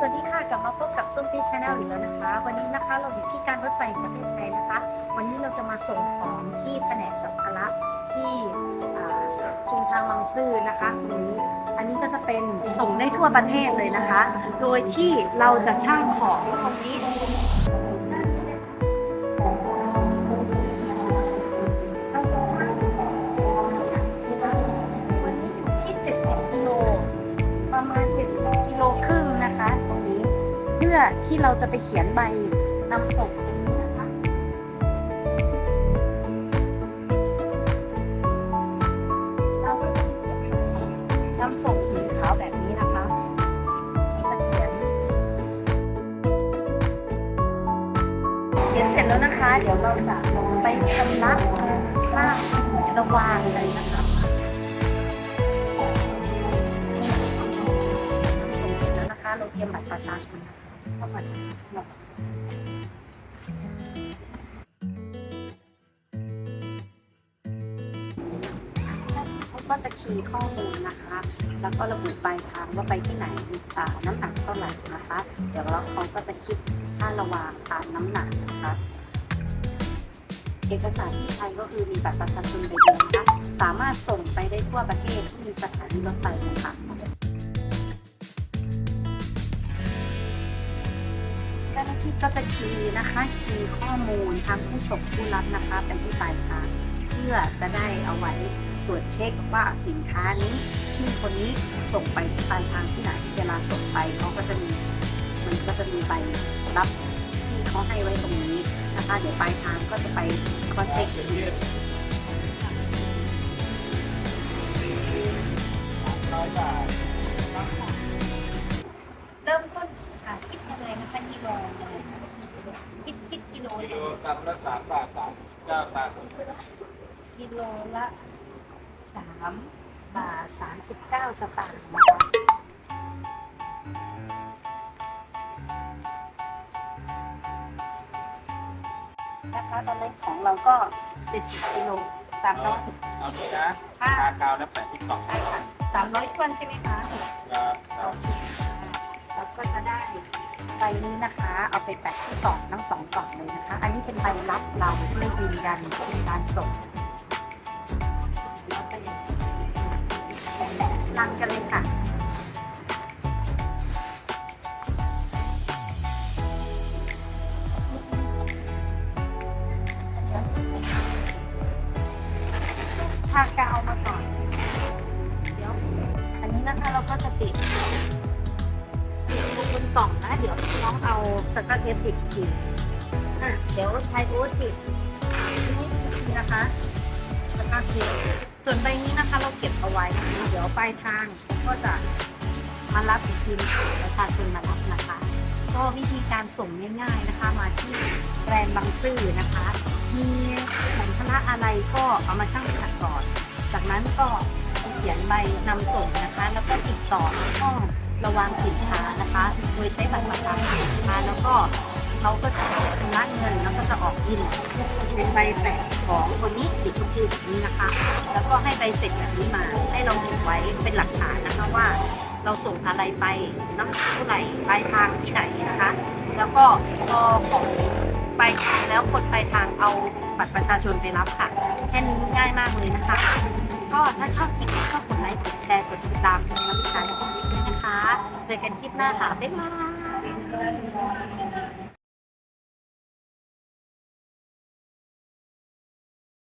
สวัสดีค่ะกลับมาพบกับส้มพีชแนลอีกแล้วนะคะ วันนี้นะคะเราอยู่ที่การรถไฟประเทศไทยนะคะ วันนี้เราจะมาส่งของที่แผนกสัมภาระที่ชุมทางบางซื่อนะคะตรงนี้อันนี้ก็จะเป็นส่งได้ทั่วประเทศเลยนะคะ โดยที่เราจะช่างของตรงนี้ เพื่อที่เราจะไปเขียนใบนำส่งตรงนี้นะคะเราก็จะนำส่งสีขาวแบบนี้นะคะเราจะเขียนเขียนเสร็จแล้วนะคะ เดี๋ยวเราจะไปชำระค่าระวางเลยนะคะส่งเสร็จแล้วนะคะเราเตรียมบัตรประชาชนนะคะ เขามชำระเขาก็จะคีย์ข้อมูลนะคะ แล้วก็ระบุปลายทางว่าไปที่ไหนอ่าน้ำหนักเท่าไหร่นะคะ เดี๋ยวแล้วเขาก็จะคิดค่าระวางตามน้ำหนักนะคะ เอกสารที่ใช้ก็คือมีบัตรประชาชนใบเดียวนะคะ สามารถส่งไปได้ทั่วประเทศที่มีสถานีรถไฟเลยค่ะ น้าที่ก็จะคีย์นะคะคีย์ข้อมูลทางผู้ส่งผู้รับนะคะไปที่ปลายทางเพื่อจะได้เอาไว้ตรวจเช็คว่าสินค้านี้ ชื่อคนนี้ส่งไปที่ปลายทางที่ไหนเวลาส่งไปเขาก็จะมีมันก็จะมีใบรับที่เขาให้ไว้ตรงนี้นะคะเดี๋ยวปลายทางก็จะไปก็เช็คอีกเกิโลกรัมละสามบาทสามเก้าตังค์กิโลละสามบาทสามสิบเก้าสตางค์นะคะนะคะตอนนี้ของเราก็เจ็ดสิบกิโลสามร้อยเอานี้นะค่ะราคาวแล้วแปดที่กล่องได้ค่ะสามร้อยทวนใช่ไหมคะ ครับ ก็จะได้ใบนี้นะคะ เอาไปแปะที่กล่องทั้งสองกล่องเลยนะคะ อันนี้เป็นใบรับเราเพื่อยืนยันการส่งแล้วก็รันกันเลยค่ะทากาวมาก่อน เดี๋ยว อันนี้นะคะเราก็จะติด กล่องนะเดี๋ยวน้องเอาสกัดเทปติดขีดอะเดี๋ยวใช้โอ๊ตติดนี่นะคะสกัดเทปส่วนใบนี้นะคะเราเก็บเอาไว้นะคะเดี๋ยวปลายทางก็จะมารับอีกทีประชาชนมารับนะคะ ก็วิธีการส่งง่ายๆนะคะ มาที่แบรนด์บางซื่อนะคะ มีสัมภาระอะไรก็เอามาชั่งจักก่อน จากนั้นก็เขียนใบนำส่งนะคะ แล้วก็ติดต่อห้อง ระวางสินค้านะคะ โดยใช้บัตรประชาชนนะคะแล้วก็เขาก็จะชำระเงินแล้วก็จะออกบินเป็นใบแปะของคนนี้สีชมพูแบบนี้นะคะ แล้วก็ให้ใบเสร็จแบบนี้มา ให้เราเก็บไว้เป็นหลักฐานนะคะว่า เราส่งอะไรไปน้ำหนักเท่าไหร่ปลายทางที่ไหนนะคะ แล้วก็พอของ ปลายทางแล้วคนปลายทางเอาบัตรประชาชนไปรับค่ะ แค่นี้ง่ายมากเลยนะคะ ก็ถ้าชอบคลิปนี้ก็กดไลค์กดแชร์กดติดตามเป็นกำลังใจให้ด้วยนะคะ เจอกันคลิปหน้าค่ะ บ๊ายบาย